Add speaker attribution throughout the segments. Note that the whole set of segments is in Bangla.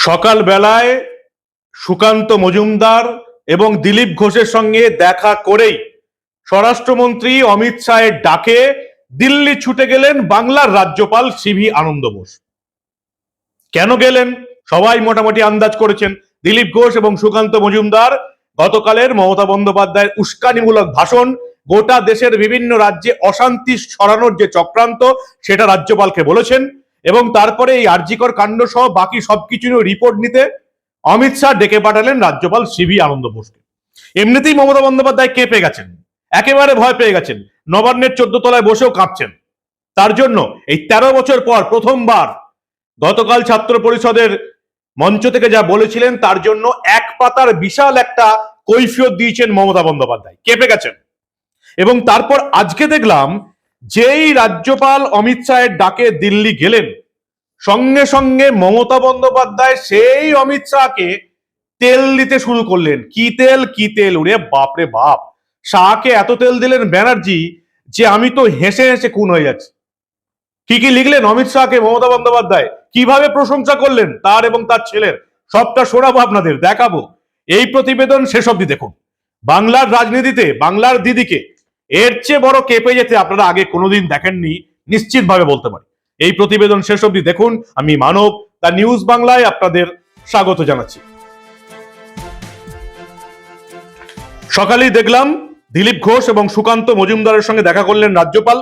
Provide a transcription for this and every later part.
Speaker 1: সকাল বেলায় সুকান্ত মজুমদার এবং দিলীপ ঘোষের সঙ্গে দেখা করেই স্বরাষ্ট্রমন্ত্রী অমিত শাহের ডাকে দিল্লি ছুটে গেলেন বাংলার রাজ্যপাল সিভি আনন্দ বোস। কেন গেলেন? সবাই মোটামুটি আন্দাজ করেছেন। দিলীপ ঘোষ এবং সুকান্ত মজুমদার গতকালের মমতা বন্দ্যোপাধ্যায়ের উস্কানিমূলক ভাষণ, গোটা দেশের বিভিন্ন রাজ্যে অশান্তি ছড়ানোর যে চক্রান্ত, সেটা রাজ্যপালকে বলেছেন। এবং তারপরে এই আর্জিকর কাণ্ড সহ বাকি সবকিছু রিপোর্ট নিতে অমিত শাহ ডেকে পাঠালেন রাজ্যপাল সিভি আনন্দ বোসকে। এমনিতেই মমতা বন্দ্যোপাধ্যায় কেঁপে গেছেন? একেবারে ভয় পেয়ে গেছেন। নবান্নের চোদ্দ তলায় বসেও কাঁপছেন। তার জন্য এই তেরো বছর পর প্রথমবার গতকাল ছাত্র পরিষদের মঞ্চ থেকে যা বলেছিলেন, তার জন্য এক পাতার বিশাল একটা কৈফিয়ত দিয়েছেন মমতা বন্দ্যোপাধ্যায়। কেঁপে গেছেন? এবং তারপর আজকে দেখলাম যেই রাজ্যপাল অমিত শাহের ডাকে দিল্লি গেলেন, সঙ্গে সঙ্গে মমতা বন্দ্যোপাধ্যায় সেই অমিত শাহকে তেল দিতে শুরু করলেন। কি তেল? কি তেল? উড়ে বাপরে বাপ! শাহকে এত তেল দিলেন ব্যানার্জি যে আমি তো হেসে হেসে খুন হয়ে যাচ্ছি। কি কি লিখলেন অমিত শাহকে মমতা বন্দ্যোপাধ্যায়? কীভাবে প্রশংসা করলেন তার এবং তার ছেলের? সবটা শোনাবো আপনাদের, দেখাবো। এই প্রতিবেদন শেষ অব্দি দেখুন। বাংলার রাজনীতিতে, বাংলার দিদিকে এর চেয়ে বড় কেঁপে যেতে আপনারা আগে কোনোদিন দেখেননি, নিশ্চিতভাবে বলতে পারি। এই প্রতিবেদন শেষ অব্দি দেখুন, আমি মানব, দা নিউজ বাংলায় আপনাদের স্বাগত জানাচ্ছি। সকালেই দেখলাম দিলীপ ঘোষ এবং সুকান্ত মজুমদারের সঙ্গে দেখা করলেন রাজ্যপাল।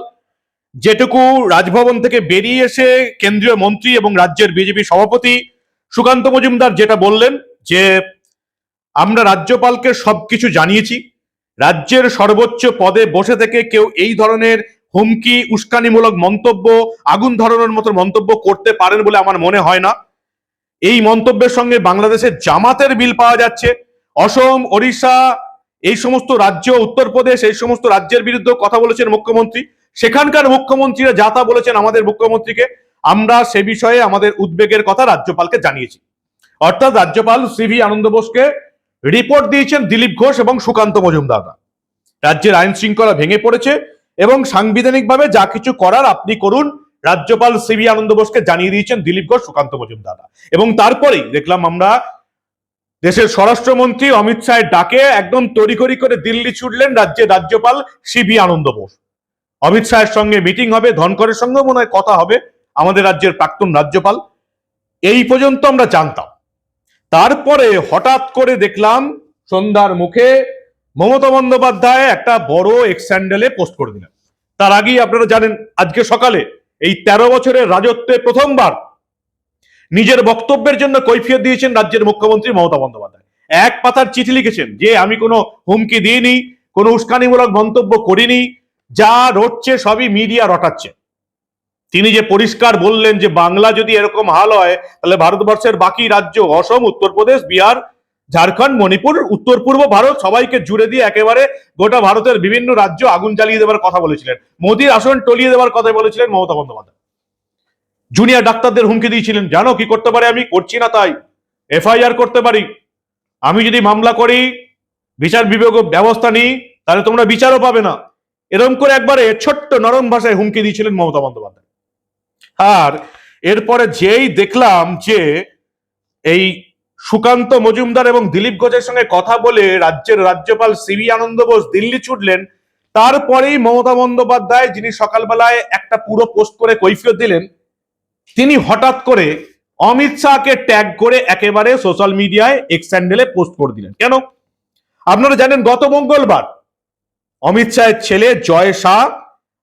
Speaker 1: যেটুকু রাজভবন থেকে বেরিয়ে এসে কেন্দ্রীয় মন্ত্রী এবং রাজ্যের বিজেপি সভাপতি সুকান্ত মজুমদার যেটা বললেন যে, আমরা রাজ্যপালকে সবকিছু জানিয়েছি রাজ্যের সর্বোচ্চ পদে বসে থেকে কেউ এই ধরনের হুমকি, উস্কানিমূলক মন্তব্য, আগুন ধরানোর মতো মন্তব্য করতে পারেন বলে আমার মনে হয় না। এই মন্তব্যের সঙ্গে বাংলাদেশের জামাতের বিল পাওয়া যাচ্ছে। অসম, ওড়িশা, এই সমস্ত রাজ্য, উত্তরপ্রদেশ, এই সমস্ত রাজ্যের বিরুদ্ধে কথা বলেছেন মুখ্যমন্ত্রী। সেখানকার মুখ্যমন্ত্রীরা যা তা বলেছেন আমাদের মুখ্যমন্ত্রীকে, আমরা সে বিষয়ে আমাদের উদ্বেগের কথা রাজ্যপালকে জানিয়েছি। অর্থাৎ রাজ্যপাল সিভি আনন্দ বোসকে রিপোর্ট দিয়েছেন দিলীপ ঘোষ এবং সুকান্ত মজুমদাররা রাজ্যের আইন শৃঙ্খলা ভেঙে পড়েছে এবং সাংবিধানিকভাবে যা কিছু করার আপনি করুন, রাজ্যপাল সিভি আনন্দ বোসকে জানিয়ে দিয়েছেন দিলীপ ঘোষ, সুকান্ত মজুমদাররা এবং তারপরেই দেখলাম আমরা দেশের স্বরাষ্ট্রমন্ত্রী অমিত শাহের ডাকে একদম তড়িঘড়ি করে দিল্লি ছুটলেন রাজ্যের রাজ্যপাল সিবি আনন্দ বোস। অমিত শাহের সঙ্গে মিটিং হবে ধনকরের সঙ্গেও মনে হয় কথা হবে আমাদের রাজ্যের প্রাক্তন রাজ্যপাল। এই পর্যন্ত আমরা জানতাম। তারপরে হঠাৎ করে দেখলাম সন্ধ্যার মুখে মমতা বন্দ্যোপাধ্যায় একটা বড় এক্স স্যান্ডেলে পোস্ট করে দিলেন। তার আগেই আপনারা জানেন, আজকে সকালে এই তেরো বছরের রাজত্বে প্রথমবার নিজের বক্তব্যের জন্য কৈফিয়ত দিয়েছেন রাজ্যের মুখ্যমন্ত্রী মমতা বন্দ্যোপাধ্যায়। এক পাতার চিঠি লিখেছেন যে, আমি কোনো হুমকি দিইনি, কোনো উস্কানিমূলক মন্তব্য করিনি, যা রটছে সবই মিডিয়া রটাচ্ছে। তিনি যে পরিষ্কার বললেন যে বাংলা যদি এরকম হাল হয়, তাহলে ভারতবর্ষের বাকি রাজ্য অসম, উত্তরপ্রদেশ, বিহার, ঝাড়খণ্ড, মণিপুর উত্তর পূর্ব ভারত সবাইকে জুড়ে দিয়ে একেবারে গোটা ভারতের বিভিন্ন রাজ্য আগুন জ্বালিয়ে দেওয়ার কথা বলেছিলেন। মোদির আসন টলিয়ে দেওয়ার কথা বলেছিলেন মমতা বন্দ্যোপাধ্যায়। জুনিয়র ডাক্তারদের হুমকি দিয়েছিলেন, জানো কি করতে পারে আমি? করছি না তাই। এফআইআর করতে পারি। আমি যদি মামলা করি, বিচার বিভাগ ব্যবস্থা নিই, তাহলে তোমরা বিচারও পাবে না। এরকম করে একবারে ছোট্ট নরম ভাষায় হুমকি দিয়েছিলেন মমতা বন্দ্যোপাধ্যায়। আর এরপরে যেই দেখলাম যে এই সুকান্ত মজুমদার এবং দিলীপ ঘোষের সঙ্গে কথা বলে রাজ্যের রাজ্যপাল সিবি আনন্দ বোস দিল্লি ছুটলেন, তারপরেই মমতা বন্দ্যোপাধ্যায়, যিনি সকালবেলায় একটা পুরো পোস্ট করে কৈফিয়ত দিলেন, তিনি হঠাৎ করে অমিত শাহকে ট্যাগ করে একেবারে সোশ্যাল মিডিয়ায় এক্স স্যান্ডেলে পোস্ট করে দিলেন। কেন? আপনারা জানেন গত মঙ্গলবার অমিত শাহের ছেলে Jay Shah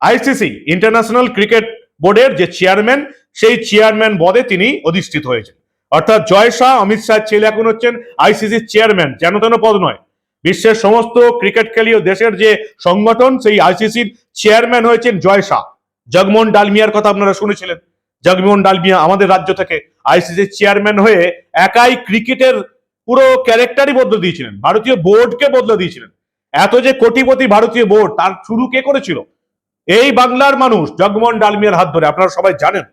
Speaker 1: ICC international cricket বোর্ডের যে চেয়ারম্যান, সেই চেয়ারম্যান পদে তিনি অধিষ্ঠিত হয়েছেন। অর্থাৎ জয় শাহ, অমিত শাহের ছেলে এখন হচ্ছেন আইসিসির চেয়ারম্যান, যেন তেন পদ নয়। বিশ্বের সমস্ত ক্রিকেট খেলীয় দেশের যে সংগঠন, সেই আইসিসির চেয়ারম্যান হয়েছেন জয় শাহ। জগমোহন ডালমিয়ার কথা আপনারা শুনেছিলেন। জগমোহন ডালমিয়া আমাদের রাজ্য থেকে আইসিসির চেয়ারম্যান হয়ে একাই ক্রিকেটের পুরো ক্যারেক্টারই বদলে দিয়েছিলেন। ভারতীয় বোর্ডকে বদলে দিয়েছিলেন। এত যে কোটিপতি ভারতীয় বোর্ড, তার শুরু কে করেছিল? এই বাংলার মানুষ জগমোহন ডালমিয়ার হাত ধরে, আপনারা সবাই জানেন।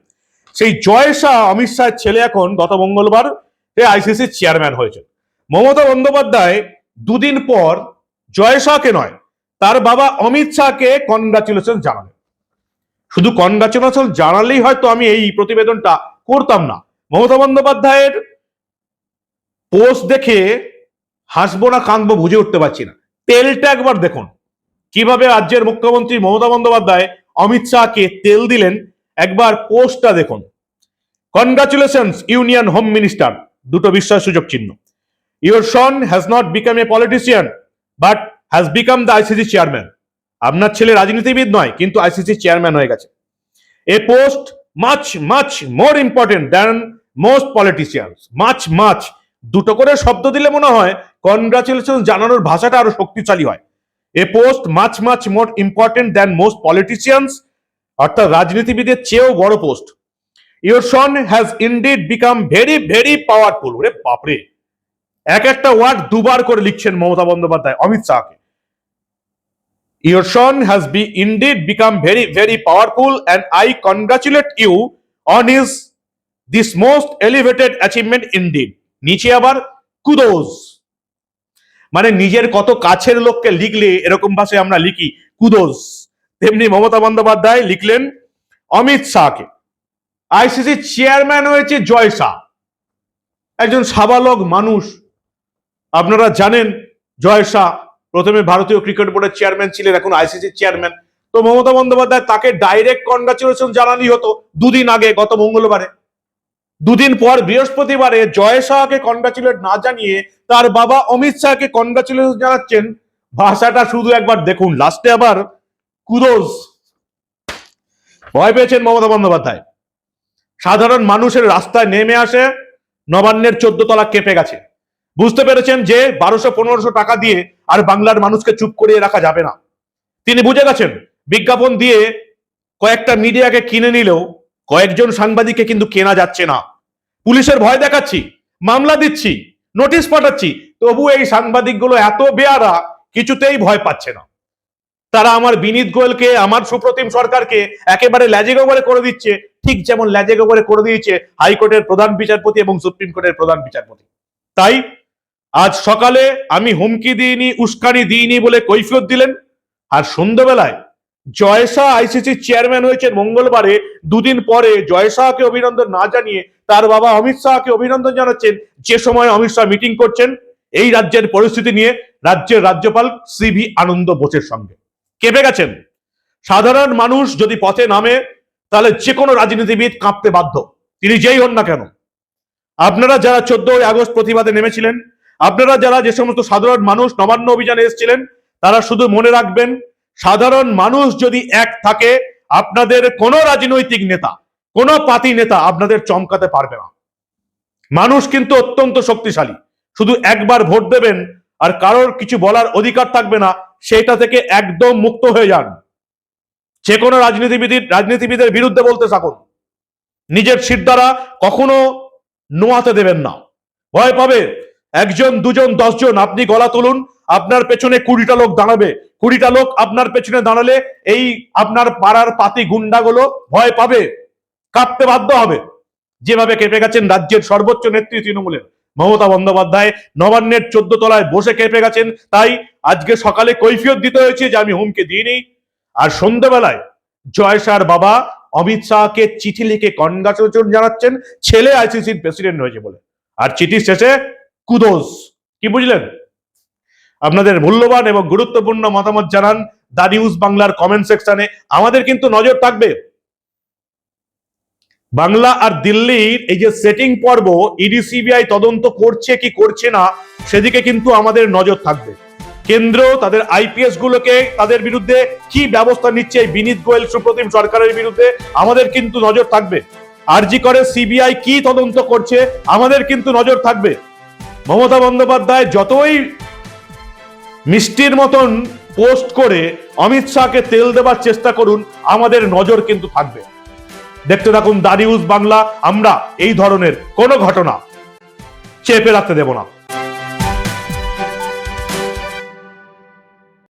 Speaker 1: সেই জয় শাহ অমিত শাহের ছেলে এখন গত মঙ্গলবার আইসিসির চেয়ারম্যান হয়েছে মমতা বন্দ্যোপাধ্যায় দুদিন পর জয় শাহকে নয়, তার বাবা অমিত শাহকে কনগ্রাচুলেশন জানালেন। শুধু কনগ্রাচুলেশন জানালেই হয়তো আমি এই প্রতিবেদনটা করতাম না। মমতা বন্দ্যোপাধ্যায়ের পোস্ট দেখে হাসবো না, কাঁদবো, বুঝে উঠতে পারছি না। তেলটা একবার দেখুন। কীভাবে রাজ্যের মুখ্যমন্ত্রী মমতা বন্দ্যোপাধ্যায় অমিত শাহকে তেল দিলেন? একবার পোস্টটা দেখুন। কনগ্রাচুলেশনস ইউনিয়ন হোম মিনিস্টার দুটো বিস্ময় সুযোগ চিহ্ন your son has not become a politician but has become the ICC chairman আপনার ছেলে রাজনীতিবিদ নয়, কিন্তু আইসিসি চেয়ারম্যান হয়ে গেছে। A post much much more important than most politicians much much দুটো করে শব্দ দিলে মনে হয় কনগ্রাচুলেশন জানানোর ভাষাটা আরও শক্তিশালী হয়। A post much much more important than most politicians অর্থাৎ রাজনীতিবিদের চেয়েও বড় post. Your son has indeed become very very powerful রে বাপরে। এক একটা ওয়ার্ড দুবার করে লিখছেন মমতা বন্দ্যোপাধ্যায় অমিত শাহকে। Son has be indeed become very, very powerful, and I congratulate you on his this most elevated achievement indeed. নিচে আবার কুদোস মানে নিজের কত কাছের লোককে লিখলে এরকম ভাষায় আমরা লিখি, কুদোস। তেমনি মমতা বন্দ্যোপাধ্যায় লিখলেন অমিত শাহকে। আইসিসি চেয়ারম্যান হয়েছে জয় শাহ। একজন সাবালক মানুষ। আপনারা জানেন, জয় শাহ প্রথমে ভারতীয় ক্রিকেট বোর্ডের চেয়ারম্যান ছিলেন, এখন আইসিসি চেয়ারম্যান তো মমতা বন্দ্যোপাধ্যায় তাকে ডাইরেক্ট কনগ্রাচুলেশন জানানি হতো দুদিন আগে, গত মঙ্গলবারে। দুদিন পর বৃহস্পতিবারে জয় শাহকে কনগ্রাচুলেট না জানিয়ে তার বাবা অমিত শাহকে কনগ্রাচুলেশন জানাচ্ছেন। ভাষাটা শুধু একবার দেখুন লাস্টে আবার কুদোস ভয় পেয়েছেন মমতা বন্দ্যোপাধ্যায়। সাধারণ মানুষের রাস্তায় নেমে আসে, নবান্নের চোদ্দ তলা কেঁপে গেছে। বুঝতে পেরেছেন যে বারোশো পনেরোশো টাকা দিয়ে আর বাংলার মানুষকে চুপ করিয়ে রাখা যাবে না। তিনি বুঝে গেছেন, বিজ্ঞাপন দিয়ে কয়েকটা মিডিয়াকে কিনে নিলেও কয়েকজন সাংবাদিককে কিন্তু কেনা যাচ্ছে না। পুলিশের ভয় দেখাচ্ছি, মামলা দিচ্ছি, নোটিশ পাঠাচ্ছি, তবু এই সাংবাদিকগুলো এত বেয়ারা, কিছুতেই ভয় পাচ্ছে না। তারা আমার বিনীত গোয়েলকে, আমার সুপ্রতিম সরকারকে একেবারে ল্যাজে গোবরে করে দিচ্ছে, ঠিক যেমন ল্যাজে গোবরে করে দিয়েছে হাইকোর্টের প্রধান বিচারপতি এবং সুপ্রিম কোর্টের প্রধান বিচারপতি। তাই, আজ সকালে আমি হুমকি দিইনি, উস্কানি দিইনি বলে কৈফিয়ত দিলেন, আর সন্ধ্যাবেলায় জয়সা আইসিসি চেয়ারম্যান হয়েছেন মঙ্গলবারে দুদিন পরে জয় শাহকে অভিনন্দন না জানিয়ে তার বাবা অমিত শাহকে অভিনন্দন জানাচ্ছেন, যে সময় অমিত শাহ মিটিং করছেন, এই রাজ্যের পরিস্থিতি নিয়ে রাজ্যের রাজ্যপাল সিভি আনন্দ বোসের সঙ্গে। কেঁপে গেছেন সাধারণ মানুষ যদি পথে নামে, তাহলে যে কোনো রাজনীতিবিদ কাঁপতে বাধ্য। তিনি যেই হন না কেন? আপনারা যারা চোদ্দই আগস্ট প্রতিবাদে নেমেছিলেন, আপনারা যারা যে সমস্ত সাধারণ মানুষ নবান্ন অভিযানে এসেছিলেন, তারা শুধু মনে রাখবেন, সাধারণ মানুষ যদি এক থাকে আপনাদের কোনো রাজনৈতিক নেতা, কোনো পাতি নেতা আপনাদের চমকাতে পারবে না। মানুষ কিন্তু অত্যন্ত শক্তিশালী। শুধু একবার ভোট দেবেন আর কারোর কিছু বলার অধিকার থাকবে না সেটা থেকে একদম মুক্ত হয়ে যান। যে কোনো রাজনীতিবিদের রাজনীতিবিদের বিরুদ্ধে বলতে থাকুন। নিজের সিট দ্বারা কখনো নোয়াতে দেবেন না। ভয় পাবে। একজন, দুজন, দশজন, আপনি গলা তুলুন, আপনার পেছনে কুড়িটা লোক দাঁড়াবে। কুড়িটা লোক আপনার পেছনে দাঁড়ালে এই আপনার পাড়ার পাতি গুন্ডাগুলো ভয় পাবে, কাঁপতে বাধ্য হবে। যেভাবে কেঁপে গেছেন রাজ্যের সর্বোচ্চ নেত্রী তৃণমূলের মমতা বন্দ্যোপাধ্যায়, নবান্নের চোদ্দ তলায় বসে কেঁপে গেছেন, তাই আজকে সকালে কৈফিয়ত দিতে হয়েছে যে আমি হুমকে দিইনি। আর সন্ধ্যেবেলায় জয় শাহর বাবা অমিত শাহকে চিঠি লিখে কনগ্রাচুলেশন জানাচ্ছেন, ছেলে আইসিসির প্রেসিডেন্ট হয়েছে বলে। আর চিঠি শেষে কুদোস। কি বুঝলেন? আপনাদের মূল্যবান এবং গুরুত্বপূর্ণ মতামত জানান দা নিউজ বাংলার কমেন্ট সেকশনে। আমাদের কিন্তু নজর থাকবে। বাংলা আর দিল্লির এই যে সেটিং পর্ব, ইডি, সিবিআই তদন্ত করছে কি করছে না, সেদিকে কিন্তু আমাদের নজর থাকবে। কেন্দ্র তাদের আইপিএস গুলোকে তাদের বিরুদ্ধে কি ব্যবস্থা নিচ্ছে এই বিনীত গোয়েল সুপ্রতিম সরকারের বিরুদ্ধে, আমাদের কিন্তু নজর থাকবে। আরজি করে সিবিআই কি তদন্ত করছে, আমাদের কিন্তু নজর থাকবে। মমতা বন্দ্যোপাধ্যায় যতই মিষ্টির মতন পোস্ট করে অমিত শাহকে তেল দেবার চেষ্টা করুন, আমাদের নজর কিন্তু থাকবে। দেখতে থাকুন দারিউজ বাংলা, আমরা এই ধরনের কোনো ঘটনা চেপে রাখতে দেব না।